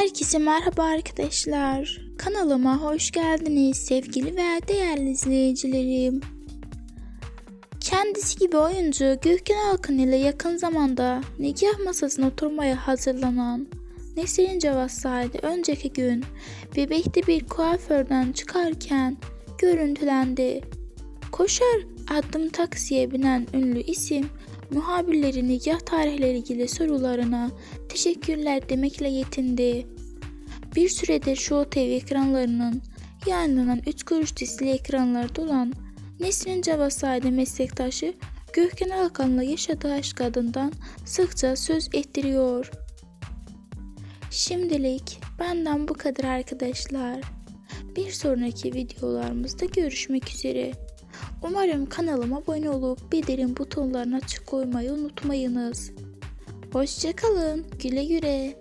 Herkese merhaba arkadaşlar. Kanalıma hoş geldiniz sevgili ve değerli izleyicilerim. Kendisi gibi oyuncu Gökhan Alkan ile yakın zamanda nikah masasına oturmaya hazırlanan Nesrin Cavassaydı önceki gün bebekte bir kuaförden çıkarken görüntülendi. Koşar adım taksiye binen ünlü isim muhabirlerin nikah tarihleri ilgili sorularına teşekkürler demekle yetindi. Bir süredir Show TV ekranlarının yayınlanan 3 kuruş dizili ekranlarda olan Nesrin Cavasaydı meslektaşı Gökhan Alkan'la yaşadığı aşk adından sıkça söz ettiriyor. Şimdilik benden bu kadar arkadaşlar. Bir sonraki videolarımızda görüşmek üzere. Umarım kanalıma abone olup bildirim butonlarına açık koymayı unutmayınız. Hoşçakalın, güle güle.